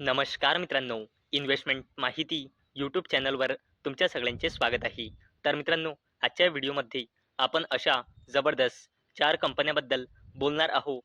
नमस्कार मित्रांनो इन्व्हेस्टमेंट माहिती यूट्यूब चॅनलवर तुमच्या सगळ्यांचे स्वागत आहे. तर मित्रांनो आजच्या व्हिडिओमध्ये आपण अशा जबरदस्त चार कंपन्याबद्दल बोलणार आहोत.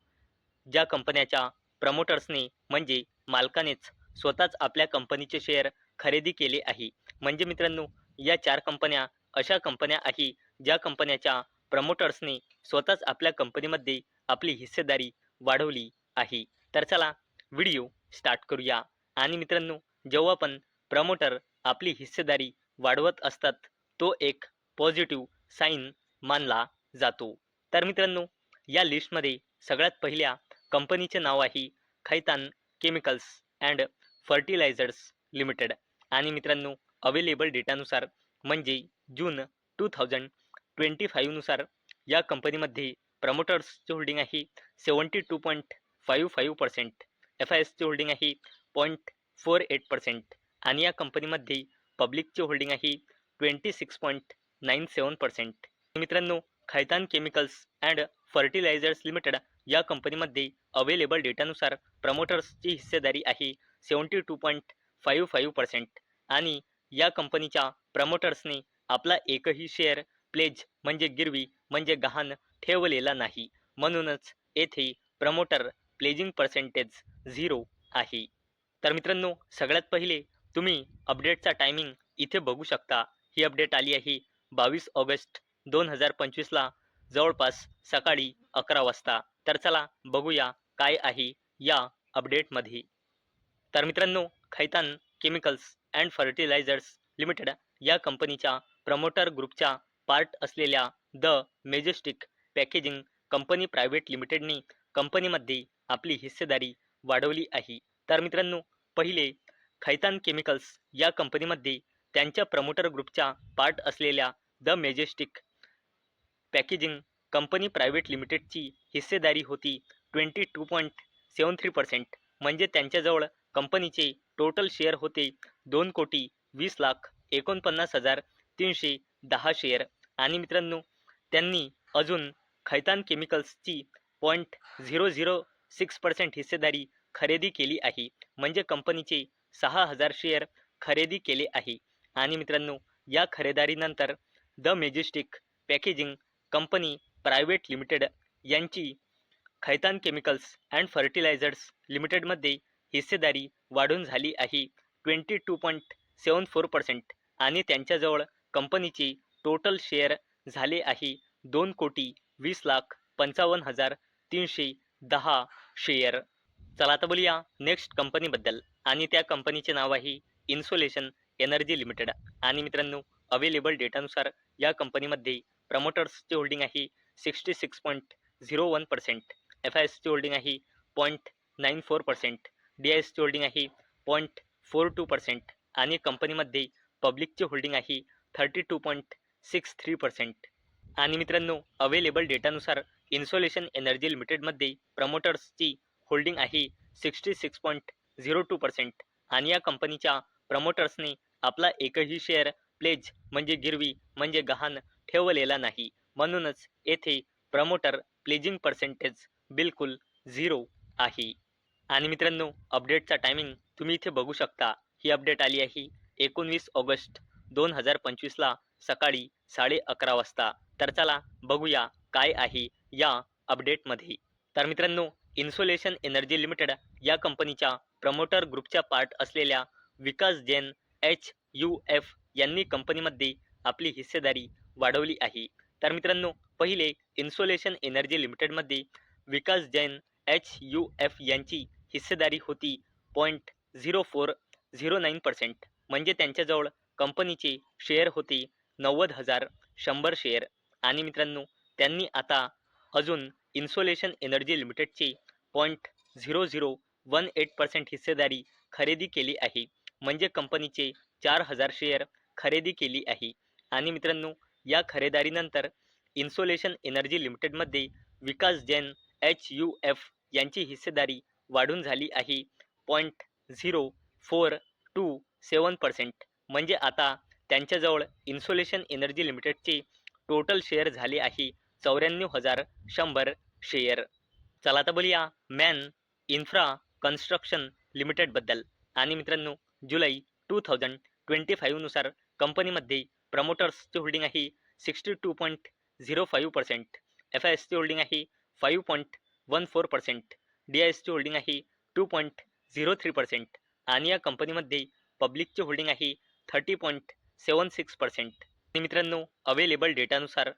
ज्या कंपन्याच्या प्रमोटर्सने म्हणजे मालकानेच स्वतःच आपल्या कंपनीचे शेअर खरेदी केले आहे. म्हणजे मित्रांनो या चार कंपन्या अशा कंपन्या आहे ज्या कंपन्याच्या प्रमोटर्सने स्वतःच आपल्या कंपनीमध्ये आपली हिस्सेदारी वाढवली आहे. तर चला व्हिडिओ स्टार्ट करूया. आणि मित्रांनो जेव्हा पण प्रमोटर आपली हिस्सेदारी वाढवत असतात तो एक पॉझिटिव्ह साईन मानला जातो. तर मित्रांनो या लिस्टमध्ये सगळ्यात पहिल्या कंपनीचे नाव आहे Khaitan chemicals and fertilizers limited आणि मित्रांनो अवेलेबल डेटानुसार म्हणजे जून टू थाउजंड ट्वेंटी फाईव्हनुसार या कंपनीमध्ये प्रमोटर्सचे होल्डिंग आहे seventy two point five five percent F I एसची होल्डिंग आहे पॉईंट फोर एट पर्सेंट आणि या कंपनीमध्ये पब्लिकची होल्डिंग आहे twenty six point nine seven percent मित्रांनो Khaitan chemicals and fertilizers limited या कंपनीमध्ये अवेलेबल डेटानुसार प्रमोटर्सची हिस्सेदारी आहे seventy two point five five percent आणि या कंपनीच्या प्रमोटर्सने आपला एकही शेअर प्लेज म्हणजे गिरवी म्हणजे गहाण ठेवलेला नाही. म्हणूनच येथे प्रमोटर प्लेजिंग पर्सेंटेज झिरो आहे. तर मित्रांनो सगळ्यात पहिले तुम्ही अपडेटचा टायमिंग इथे बघू शकता. ही अपडेट आली आहे बावीस ऑगस्ट दोन हजार पंचवीसला जवळपास सकाळी अकरा वाजता. तर चला बघूया काय आहे या अपडेटमध्ये तर मित्रांनो Khaitan chemicals and fertilizers limited या कंपनीच्या प्रमोटर ग्रुपच्या पार्ट असलेल्या the majestic packaging company private लिमिटेडने कंपनीमध्ये आपली हिस्सेदारी वाढवली आहे. तर मित्रांनो पहिले खैतान केमिकल्स या कंपनीमध्ये त्यांच्या प्रमोटर ग्रुपच्या पार्ट असलेल्या the majestic packaging company private लिमिटेडची हिस्सेदारी होती twenty two point seven three percent म्हणजे त्यांच्याजवळ कंपनीचे टोटल शेअर होते दोन कोटी वीस लाख एकोणपन्नास हजार तीनशे दहा शेअर आणि मित्रांनो त्यांनी अजून Khaitan केमिकल्सची point zero zero six percent हिस्सेदारी खरेदी केली आहे. म्हणजे कंपनीचे सहा हजार शेअर खरेदी केले आहे. आणि मित्रांनो या खरेदारीनंतर the majestic packaging company private limited यांची खैतान केमिकल्स अँड फर्टिलायझर्स लिमिटेडमध्ये हिस्सेदारी वाढून झाली आहे. Twenty two point seven four percent आणि त्यांच्याजवळ कंपनीचे टोटल शेअर झाले आहे. दोन कोटी वीस लाख पंचावन्न हजार तीनशे दहा शेअर चला आता बोलूया नेक्स्ट कंपनीबद्दल आणि त्या कंपनीचे नाव आहे इन्सोलेशन एनर्जी लिमिटेड आणि मित्रांनो अवेलेबल डेटानुसार या कंपनीमध्ये प्रमोटर्सची होल्डिंग आहे sixty six point zero one percent F I एसची होल्डिंग आहे point nine four percent D I एसची होल्डिंग आहे पॉईंट फोर टू पर्सेंट आणि कंपनीमध्ये पब्लिकची होल्डिंग आहे thirty two point six three percent आणि मित्रांनो अवेलेबल डेटानुसार इन्सोलेशन एनर्जी लिमिटेडमध्ये प्रमोटर्सची होल्डिंग आहे sixty six point zero two percent आणि या कंपनीच्या प्रमोटर्सने आपला एकही शेअर प्लेज म्हणजे गिरवी म्हणजे गहाण ठेवलेला नाही. म्हणूनच येथे प्रमोटर प्लेजिंग पर्सेंटेज बिलकुल झिरो आहे. आणि मित्रांनो अपडेटचा टायमिंग तुम्ही इथे बघू शकता. ही अपडेट आली आहे एकोणवीस ऑगस्ट दोन हजार पंचवीसला. सकाळी साडे अकरा वाजता. तर चला बघूया काय आहे या अपडेटमध्ये. तर मित्रांनो इन्सोलेशन एनर्जी लिमिटेड या कंपनीच्या प्रमोटर ग्रुपच्या पार्ट असलेल्या Vikas Jain H U F यांनी कंपनीमध्ये आपली हिस्सेदारी वाढवली आहे. तर मित्रांनो पहिले इन्सोलेशन एनर्जी लिमिटेडमध्ये Vikas Jain H U F यांची हिस्सेदारी होती point zero four zero nine percent म्हणजे त्यांच्याजवळ कंपनीचे शेअर होते नव्वद हजार शंभर शेअर आणि मित्रांनो त्यांनी आता अजून इन्सोलेशन एनर्जी लिमिटेडचे point zero zero one eight percent हिस्सेदारी खरेदी केली आहे. म्हणजे कंपनीचे चार हजार शेअर खरेदी केली आहे. आणि मित्रांनो या खरेदारीनंतर इन्सोलेशन एनर्जी लिमिटेडमध्ये Vikas Jain H U F यांची हिस्सेदारी वाढून झाली आहे. Point zero four two seven percent म्हणजे आता त्यांच्याजवळ इन्सोलेशन एनर्जी लिमिटेडचे टोटल शेअर झाले आहे चौऱ्याण्णव हजार शंभर शेअर. चला आता बोलूया मॅन इन्फ्रा कन्स्ट्रक्शन लिमिटेडबद्दल आणि मित्रांनो जुलै टू थाउजंड ट्वेंटी फाईव्हनुसार कंपनीमध्ये प्रमोटर्सची होल्डिंग आहे sixty two point zero five percent F I एसची होल्डिंग आहे five point one four percent D I एसची होल्डिंग आहे two point zero three percent. आणि या कंपनीमध्ये पब्लिकची होल्डिंग आहे thirty point seven six percent. आणि मित्रांनो अवेलेबल डेटानुसार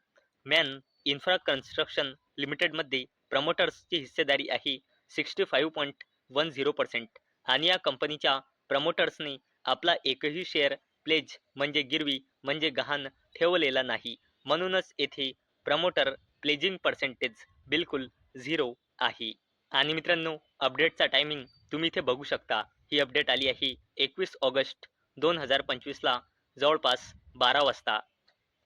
मॅन इन्फ्रा कन्स्ट्रक्शन लिमिटेडमध्ये प्रमोटर्सची हिस्सेदारी आहे sixty five point one zero percent. आणि या कंपनीच्या प्रमोटर्सने आपला एकही शेअर प्लेज म्हणजे गिरवी म्हणजे गहाण ठेवलेला नाही. म्हणूनच येथे प्रमोटर प्लेजिंग पर्सेंटेज बिलकुल झिरो आहे. आणि मित्रांनो अपडेटचा टायमिंग तुम्ही इथे बघू शकता. ही अपडेट आली आहे एकवीस ऑगस्ट दोन हजार पंचवीसला. जवळपास बारा वाजता.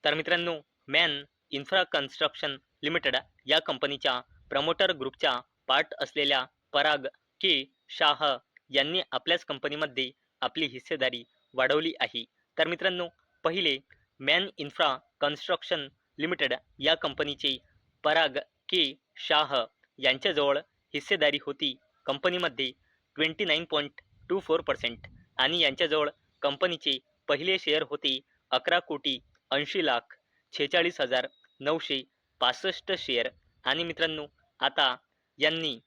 तर मित्रांनो मॅन इन्फ्रा कन्स्ट्रक्शन लिमिटेड या कंपनीच्या प्रमोटर ग्रुपच्या पार्ट असलेल्या पराग के शाह यांनी आपल्याच कंपनीमध्ये आपली हिस्सेदारी वाढवली आहे. तर मित्रांनो पहिले मॅन इन्फ्रा कन्स्ट्रक्शन लिमिटेड या कंपनीचे पराग के शाह यांच्याजवळ हिस्सेदारी होती कंपनीमध्ये twenty nine point two four percent आणि यांच्याजवळ कंपनीचे पहिले शेअर होते अकरा कोटी ऐंशी लाख छेचाळीस हजार नऊशे पासष्ट शेअर आणि मित्रांनो आता यांनी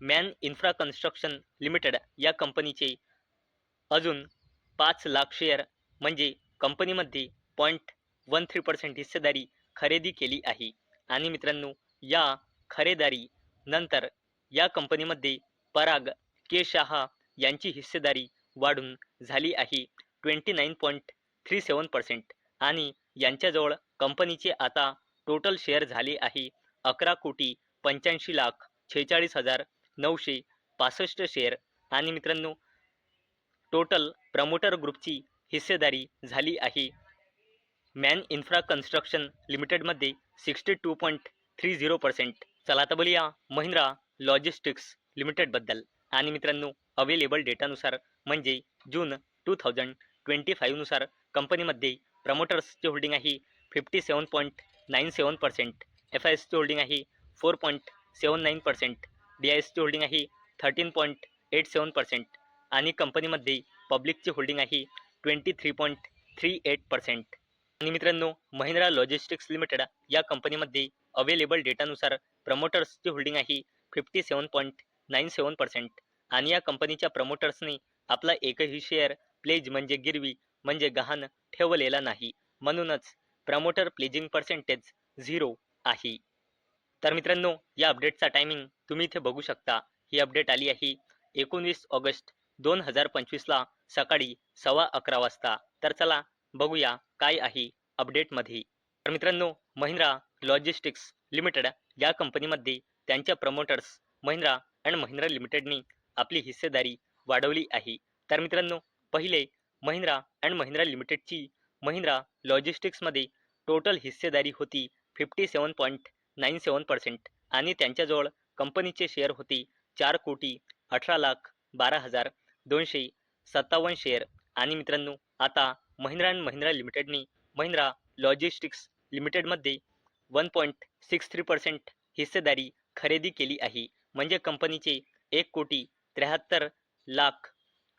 मॅन इन्फ्रा कन्स्ट्रक्शन लिमिटेड या कंपनीचे अजून पाच लाख शेअर म्हणजे कंपनीमध्ये पॉईंट वन थ्री पर्सेंट हिस्सेदारी खरेदी केली आहे. आणि मित्रांनो या खरेदारी नंतर या कंपनीमध्ये पराग के शहा यांची हिस्सेदारी वाढून झाली आहे. Twenty nine point three seven percent आणि यांच्याजवळ कंपनीचे आता टोटल शेअर झाले आहे अकरा कोटी पंच्याऐंशी लाख छेचाळीस हजार नऊशे पासष्ट शेअर आणि मित्रांनो टोटल प्रमोटर ग्रुपची हिस्सेदारी झाली आहे. मॅन इन्फ्रा कन्स्ट्रक्शन लिमिटेडमध्ये sixty two point three zero percent चला तर बोलूया महिंद्रा लॉजिस्टिक्स लिमिटेडबद्दल आणि मित्रांनो अवेलेबल डेटानुसार म्हणजे जून टू थाउजंड ट्वेंटी फाईव्हनुसार कंपनीमध्ये प्रमोटर्सची होल्डिंग आहे fifty seven point nine seven percent F I एसची होल्डिंग आहे four point seven nine percent D I एसची होल्डिंग आहे thirteen point eight seven percent आणि कंपनीमध्ये पब्लिकची होल्डिंग आहे twenty three point three eight percent. आणि मित्रांनो महिंद्रा लॉजिस्टिक्स लिमिटेड या कंपनीमध्ये अवेलेबल डेटानुसार प्रमोटर्सची होल्डिंग आहे fifty seven point nine seven percent. आणि या कंपनीच्या प्रमोटर्सने आपला एकही शेअर प्लेज म्हणजे गिरवी म्हणजे गहाण ठेवलेला नाही. म्हणूनच प्रमोटर प्लेजिंग पर्सेंटेज झिरो आहे. तर मित्रांनो या अपडेटचा टायमिंग तुम्ही इथे बघू शकता. ही अपडेट आली आहे एकोणवीस ऑगस्ट दोन हजार पंचवीसला सकाळी सव्वा अकरा वाजता. तर चला बघूया काय आहे अपडेटमध्ये तर मित्रांनो महिंद्रा लॉजिस्टिक्स लिमिटेड या कंपनीमध्ये त्यांच्या प्रमोटर्स महिंद्रा अँड महिंद्रा लिमिटेडने आपली हिस्सेदारी वाढवली आहे. तर मित्रांनो पहिले महिंद्रा अँड महिंद्रा लिमिटेडची महिंद्रा लॉजिस्टिक्समध्ये टोटल हिस्सेदारी होती fifty seven point nine seven percent आणि त्यांच्याजवळ कंपनीचे शेअर होते चार कोटी अठरा लाख बारा हजार दोनशे सत्तावन्न शेअर आणि मित्रांनो आता महिंद्रा अँड महिंद्रा लिमिटेडने महिंद्रा लॉजिस्टिक्स लिमिटेडमध्ये one point six three percent हिस्सेदारी खरेदी केली आहे. म्हणजे कंपनीचे एक कोटी त्र्याहत्तर लाख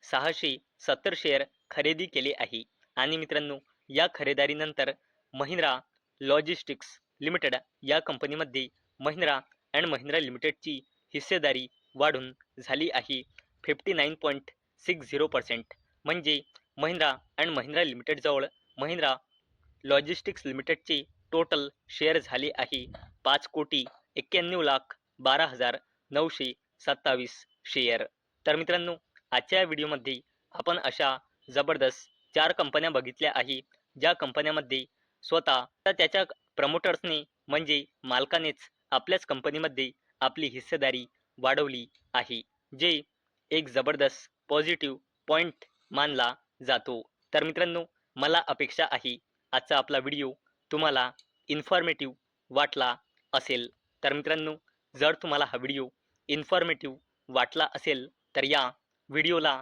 सहाशे सत्तर शेअर खरेदी केले आहे. आणि मित्रांनो या खरेदारीनंतर महिंद्रा लॉजिस्टिक्स लिमिटेड या कंपनीमध्ये महिंद्रा अँड महिंद्रा लिमिटेडची हिस्सेदारी वाढून झाली आहे. Fifty nine point six zero percent म्हणजे महिंद्रा अँड महिंद्रा लिमिटेडजवळ महिंद्रा लॉजिस्टिक्स लिमिटेडचे टोटल शेअर झाले आहे. पाच कोटी एक्क्याण्णव लाख बारा हजार नऊशे सत्तावीस शेअर तर मित्रांनो आजच्या व्हिडिओमध्ये आपण अशा जबरदस्त चार कंपन्या बघितल्या आहे ज्या कंपन्यामध्ये स्वतः तर त्याच्या प्रमोटर्सने म्हणजे मालकानेच आपल्याच कंपनीमध्ये आपली हिस्सेदारी वाढवली आहे जे एक जबरदस्त पॉझिटिव्ह पॉईंट मानला जातो. तर मित्रांनो मला अपेक्षा आहे आजचा आपला व्हिडिओ तुम्हाला इन्फॉर्मेटिव्ह वाटला असेल. तर मित्रांनो जर तुम्हाला हा व्हिडिओ इन्फॉर्मेटिव्ह वाटला असेल तर या व्हिडिओला